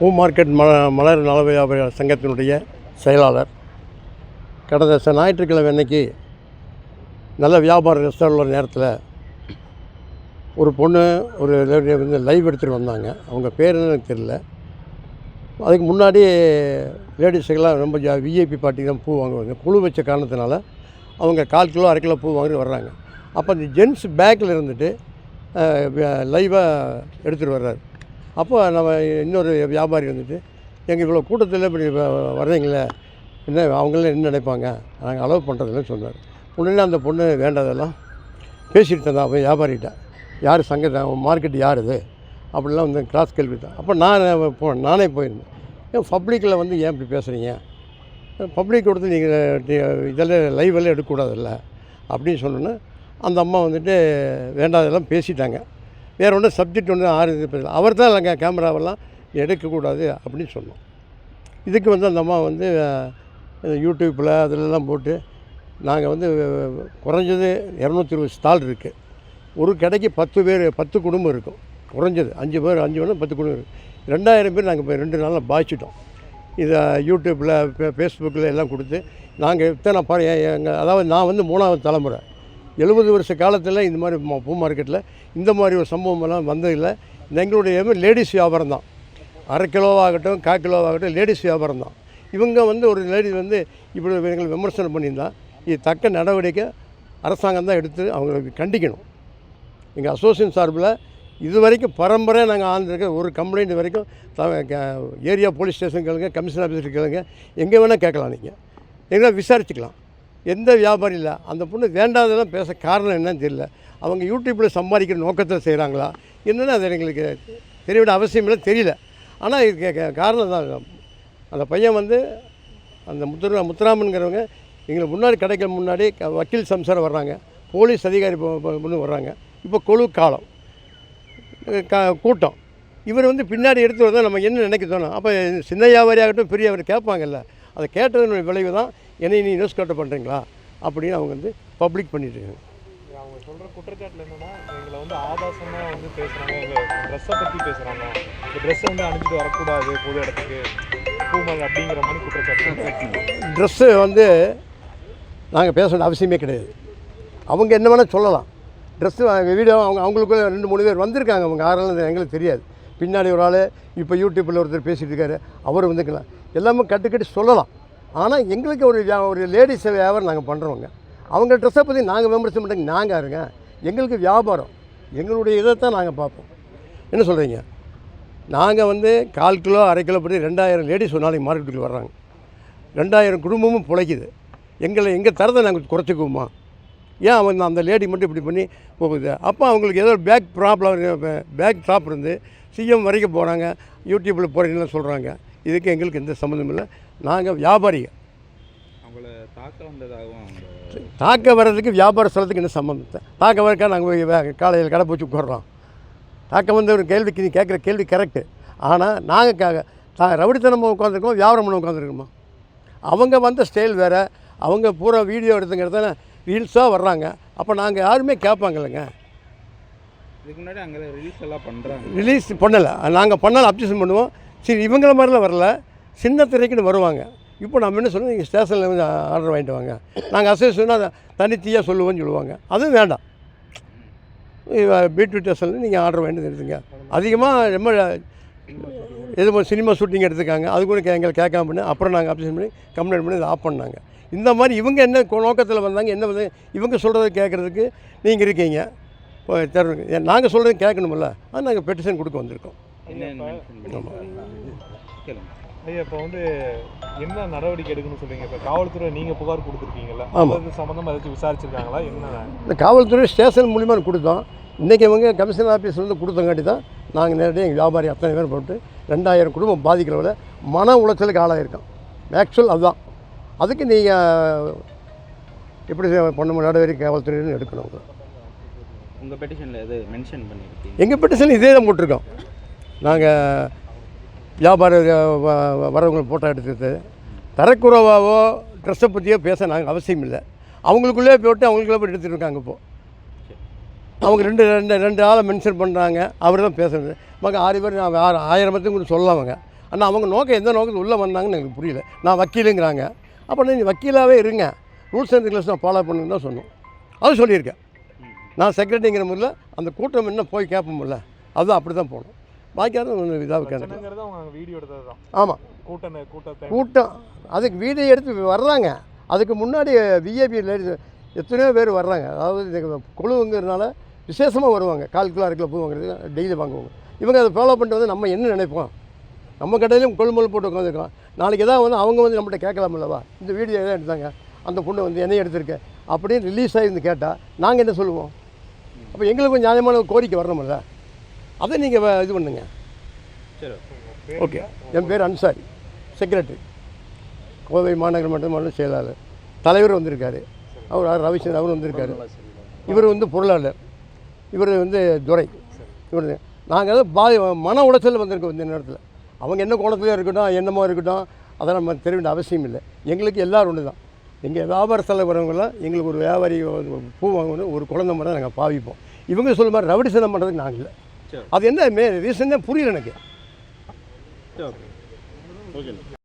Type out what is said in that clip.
பூ மார்க்கெட் ம மலர் நல வியாபார சங்கத்தினுடைய செயலாளர். கடந்த ச ஞாயிற்றுக்கிழமை அன்னைக்கு நல்ல வியாபார ரெஸ்டாரண்ட் உள்ள நேரத்தில் ஒரு பொண்ணு ஒரு வந்து லைவ் எடுத்துகிட்டு வந்தாங்க. அவங்க பேர் எனக்கு தெரியல. அதுக்கு முன்னாடி லேடிஸுக்கெல்லாம் ரொம்ப ஜா விஐபி பார்ட்டிக்கு தான் பூ வாங்குவாங்க. குழு வச்ச காரணத்தினால அவங்க கால் கிலோ அரை கிலோ பூ வாங்கிட்டு வர்றாங்க. அப்போ அந்த ஜென்ஸ் பேக்கில் இருந்துட்டு லைவாக எடுத்துகிட்டு வர்றாரு. அப்போ நம்ம இன்னொரு வியாபாரி வந்துட்டு எங்கள் இவ்வளோ கூட்டத்தில் இப்படி வ- வர்றீங்களே என்ன அவங்களே என்ன நினைப்பாங்க? நாங்கள் அலோவ் பண்ணுறதில்லன்னு சொன்னார். உடனே அந்த பொண்ணு வேண்டாதெல்லாம் பேசிட்டு தான் அவன் வியாபாரிகிட்ட யார் சங்கத்தான் மார்க்கெட் யார் இது? அப்படிலாம் வந்து கிளாஸ் கேள்வி தான் அப்போ நான் போ நானே போயிருந்தேன். ஏன் பப்ளிக்கில் வந்து ஏன் இப்படி பேசுகிறீங்க பப்ளிக் கொடுத்து நீங்கள் இதெல்லாம் லைவெல்லாம் எடுக்கக்கூடாதுல்ல? அப்படின்னு சொன்னோன்னே அந்த அம்மா வந்துட்டு வேண்டாதெல்லாம் பேசிட்டாங்க. வேறு ஒன்றும் சப்ஜெக்ட் ஒன்று ஆறு இது பேசல அவர் தான் நாங்கள் கேமராவெல்லாம் எடுக்கக்கூடாது அப்படின்னு சொன்னோம். இதுக்கு வந்து அந்த அம்மா வந்து யூடியூப்பில் அதிலெல்லாம் போட்டு நாங்கள் வந்து குறைஞ்சது இரநூத்தி இருபது ஸ்டால் இருக்குது ஒரு கடைக்கு பத்து பேர் பத்து குடும்பம் இருக்கும். குறைஞ்சது. அஞ்சு பேர் அஞ்சு பேர் பத்து குடும்பம் இருக்கும் ரெண்டாயிரம் பேர் நாங்கள் இப்போ ரெண்டு நாளில் பாய்ச்சிட்டோம். இதை யூடியூப்பில் ஃபேஸ்புக்கில் எல்லாம் கொடுத்து நாங்கள் இத்தனை பாரு எங்கள் அதாவது நான் வந்து மூணாவது தலைமுறை. எழுபது வருஷ காலத்தில் இந்த மாதிரி பூ மார்க்கெட்டில் இந்த மாதிரி ஒரு சம்பவமெல்லாம் வந்ததில்லை. எங்களுடைய லேடிஸ் வியாபாரம் தான். அரை கிலோவாகட்டும் கால் கிலோவாகட்டும் லேடிஸ் வியாபாரம் தான். இவங்க வந்து ஒரு லேடி வந்து இப்படி எங்களை விமர்சனம் பண்ணியிருந்தா இது தக்க நடவடிக்கை அரசாங்கம் தான் எடுத்து அவங்களுக்கு கண்டிக்கணும். எங்கள் அசோசியேஷன் சார்பில் இது வரைக்கும் பரம்பரை நாங்கள் ஆந்திருக்க ஒரு கம்ப்ளைண்ட் வரைக்கும் த- க- ஏரியா போலீஸ் ஸ்டேஷன் கேளுங்க கமிஷன் ஆஃபீஸர் கேளுங்க எங்கே வேணால் கேட்கலாம் நீங்கள் எங்களை விசாரிச்சுக்கலாம். எந்த வியாபாரி இல்லை. அந்த பொண்ணு வேண்டாததெல்லாம் பேச காரணம் என்னன்னு தெரியல. அவங்க யூடியூப்பில் சம்பாதிக்கிற நோக்கத்தில் செய்கிறாங்களா என்னென்னு அது எங்களுக்கு தெரிய வேண்டிய அவசியம் இல்லை தெரியல. ஆனால் இதுக்கு காரணம் தான் அந்த பையன் வந்து அந்த முத்துரா முத்துராமனுங்கிறவங்க எங்களுக்கு முன்னாடி கிடைக்க முன்னாடி க- வக்கீல் சம்சாரம் வர்றாங்க. போலீஸ் அதிகாரி பொண்ணு வர்றாங்க. இப்போ கொழு காலம். க கூட்டம். இவர் வந்து பின்னாடி எடுத்து வந்தால் நம்ம என்ன நினைக்க தோணும்? அப்போ சின்ன வியாபாரியாகட்டும் பெரியவர் கேட்பாங்கல்ல. அதை கேட்டதனுடைய விளைவு தான் என்னை நீ நியூஸ் கட்ட பண்ணுறீங்களா அப்படின்னு அவங்க வந்து பப்ளிக் பண்ணிட்டு இருக்காங்க அவங்க சொல்ற குற்றச்சாட்டுல என்னன்னா எங்களை வந்து ஆபாசமா வந்து பேசுறாங்க எங்க ட்ரெஸ்ஸை பத்தி பேசுறாங்க. இந்த ட்ரெஸ்ஸை வந்து அணிஞ்சிட்டு வரக்கூடாது பொது இடத்துக்கு பூமல் அப்படிங்கிற மாதிரி குற்றச்சாட்டு. ட்ரெஸ்ஸு வந்து நாங்கள் பேச வேண்டிய அவசியமே கிடையாது. அவங்க என்ன வேணால் சொல்லலாம். ட்ரெஸ்ஸு வீடியோ அவங்க அவங்களுக்குள்ள ரெண்டு மூணு பேர் வந்திருக்காங்க. அவங்க யாரெல்லாம் எங்களுக்கு தெரியாது. பின்னாடி ஒரு ஆள் இப்போ யூடியூப்பில் ஒருத்தர் பேசிகிட்டு இருக்காரு. அவர் வந்துக்கலாம். எல்லாமே கட்டு கட்டி சொல்லலாம். ஆனால் எங்களுக்கு ஒரு ஒரு லேடிஸ் வியாபாரம் நாங்கள் பண்ணுறோங்க அவங்க ட்ரெஸ்ஸை பற்றி நாங்கள் விமர்சனம் பண்ணுறீங்க நாங்கள் இருங்க எங்களுக்கு வியாபாரம். எங்களுடைய இதை தான் நாங்கள் பார்ப்போம். என்ன சொல்கிறீங்க நாங்கள் வந்து கால் கிலோ அரை கிலோ படி ரெண்டாயிரம் லேடிஸ் ஒரு நாளைக்கு மார்க்கெட்டுக்கு வர்றாங்க. ரெண்டாயிரம் குடும்பமும் பிழைக்குது. எங்களை எங்கள் தரத்தை நாங்கள் குறைச்சிக்குவோமா? ஏன் அவங்க அந்த லேடி மட்டும் இப்படி பண்ணி போகுது? அப்போ அவங்களுக்கு ஏதோ பேக் ப்ராப்ளம் பேக் ட்ராப் இருந்து சிஎம் வரைக்கும் போகிறாங்க யூடியூப்பில் போகிறீங்கன்னு சொல்கிறாங்க இதுக்கு எங்களுக்கு எந்த சம்மந்தமும் இல்லை. நாங்கள் வியாபாரிகள். அவங்கள தாக்க வர்றதுக்கு வியாபார ஸ்தலத்துக்கு என்ன சம்மந்தம்? தாக்க வரக்கா நாங்கள் காலையில் கடை பூச்சி உட்காடுறோம் தாக்க வந்த ஒரு கேள்விக்கு நீ கேட்குற கேள்வி கரெக்டு ஆனால் நாங்கள் தா ரவுடித்தனமாக உட்காந்துருக்கோம் வியாபாரம் பண்ண உட்காந்துருக்கோமா அவங்க வந்த ஸ்டைல் வேறு அவங்க பூரா வீடியோ எடுத்துங்கிறத ரீல்ஸாக வர்றாங்க. அப்போ நாங்கள் யாருமே கேட்பாங்கல்லங்க. இதுக்கு முன்னாடி அங்கே ரிலீஸ் எல்லாம் பண்ணுறாங்க ரிலீஸ் பண்ணலை. நாங்கள் பண்ணாலும் அப்ஜெக்ஷன் பண்ணுவோம். சரி இவங்கள மாதிரிலாம் வரல. சின்ன திரைக்குன்னு வருவாங்க. இப்போ நம்ம என்ன சொல்லுவோம் நீங்கள் ஸ்டேஷனில் வந்து ஆர்டர் வாங்கிட்டு வாங்க. நாங்கள் அசோசியேஷனாக அதை தனித்தீயாக சொல்லுவோம்னு சொல்லுவாங்க. அதுவும் வேண்டாம். பீட்ரூட் ஸ்டேஷனில் நீங்கள் ஆர்டர் வாங்கிட்டு எடுத்துங்க. அதிகமாக ரொம்ப எது சினிமா ஷூட்டிங் எடுத்துக்காங்க. அது கூட எங்களை கேட்காம பண்ணி அப்புறம் நாங்கள் அப்ஜெக்ஷன் பண்ணி கம்ப்ளைண்ட் பண்ணி இதை ஆஃப் பண்ணாங்க. இந்த மாதிரி இவங்க என்ன நோக்கத்தில் வந்தாங்க என்ன வந்து இவங்க சொல்கிறத கேட்குறதுக்கு நீங்கள் இருக்கீங்க. நாங்கள் சொல்கிறது கேட்கணுமில்ல அது நாங்கள் பெட்டிஷன் கொடுக்க வந்திருக்கோம். கேளுங்க. ஐயா இப்போ வந்து என்ன நடவடிக்கை எடுக்கணும்னு சொல்றீங்க? இப்போ காவல்துறை நீங்க புகார் கொடுத்துருக்கீங்கல்ல. அது சம்மந்தமா ஏதாச்சும் விசாரிச்சிருக்காங்களா? என்ன இந்த காவல்துறை ஸ்டேஷன் மூலிமா கொடுத்தோம். இன்றைக்கி இவங்க கமிஷனர் ஆஃபீஸ்லேருந்து கொடுத்தங்காட்டி தான் நாங்கள் நேரடியாக எங்கள் வியாபாரி அத்தனை பேர் போட்டு ரெண்டாயிரம் குடும்பம் பாதிக்கிறவரை மன உளைச்சலுக்கு ஆளாயிருக்கோம். ஆக்சுவல் அதுதான். அதுக்கு நீங்கள் எப்படி பண்ண நடவடிக்கை காவல்துறையினு எடுக்கணும் உங்கள் பெட்டிஷனில் எது மென்ஷன் பண்ணியிருக்கீங்க எங்கள் பெட்டிஷன் இதே தான் போட்டிருக்கோம். நாங்கள் வியாபார வ- ஃபோட்டோ எடுத்துட்டு தரக்குறைவாவோ ட்ரெஸ்ஸை பற்றியோ பேச நாங்கள் அவசியம் இல்லை. அவங்களுக்குள்ளே போட்டு அவங்களுக்குள்ளே போய் எடுத்துகிட்டு இருக்காங்க இப்போது அவங்க ரெண்டு ரெண்டு ரெண்டு ஆளை மென்ஷன் பண்ணுறாங்க அவர் தான் பேசுறது. மக ஆறு பேர் நான் ஆறு ஆயிரம் பேர்த்தையும் கூட சொல்லலாம் அவங்க. ஆனால் அவங்க நோக்கம் எந்த நோக்கத்தில் உள்ளே வந்தாங்கன்னு எனக்கு புரியல. நான் வக்கீலுங்கிறாங்க. அப்போ நீங்கள் வக்கீலாகவே இருங்க. ரூல்ஸ் அண்ட் ரெகுலேஷன் ஃபாலோ பண்ணுன்னு தான் சொன்னோம். அது சொல்லியிருக்கேன். நான் செக்ரட்டரிங்கிற முறையில் அந்த கூட்டம் என்ன போய் கேட்போம்ல அதுதான் அப்படி தான் போகணும் பாக்கியாவது ஒன்று இதாக தான் ஆமாம் கூட்ட கூட்டத்தை கூட்டம் அதுக்கு வீடியோ எடுத்து வர்றாங்க. அதுக்கு முன்னாடி விஐபி லேடிஸ் எத்தனையோ பேர் வர்றாங்க. அதாவது இந்த குழுவுங்கிறதுனால விசேஷமாக வருவாங்க. கால் கிலோ அரை கிலோ பூ வாங்குறதுக்கு டெய்லி வாங்குவாங்க. இவங்க அதை ஃபாலோ பண்ணிட்டு வந்து நம்ம என்ன நினைப்போம்? நம்ம கடையிலும் கொள்முதல் போட்டு உட்காந்துருக்கோம் நாளைக்கு எதாவது வந்து அவங்க வந்து நம்மகிட்ட கேட்கலாமில்லவா இந்த வீடியோ எதாவது எடுத்தாங்க. அந்த பொண்ணு வந்து என்னையும் எடுத்திருக்கேன் அப்படின்னு ரிலீஸ் ஆகிருந்து கேட்டால் நாங்கள் என்ன சொல்லுவோம்? அப்போ எங்களுக்கு நியாயமான ஒரு கோரிக்கை வரணும்ல. அதை நீங்கள் இது பண்ணுங்க. சரி ஓகே. என் பேர் அன்சாரி. செக்ரட்டரி கோவை மாநகர மன்ற மன்ற செயலாளர். தலைவர் வந்திருக்காரு. அவர் ரவிச்சந்திரன் அவர் வந்திருக்காரு. இவர் வந்து பொருளாளர். இவர் வந்து துரை இவர் நாங்கள் பா மன உளைச்சல் வந்திருக்கோம் இந்த நேரத்தில். அவங்க என்ன கோணத்துலையோ இருக்கட்டும் என்னமோ இருக்கட்டும் அதெல்லாம் நம்ம தெரிய வேண்டிய அவசியம் இல்லை. எங்களுக்கு எல்லாரும் ஒன்று தான் எங்கள் வியாபாரத்தில் வரவங்களாம் எங்களுக்கு ஒரு வியாபாரி பூ வாங்கணும் ஒரு குழந்தை மாதிரி நாங்கள் பாவிப்போம். இவங்க சொல்ல மாதிரி ரவுடிசனம் பண்ணுறதுக்கு நாங்கள் இல்லை. அது என்ன மே ரீசன் புரியல எனக்கு. ஓகே.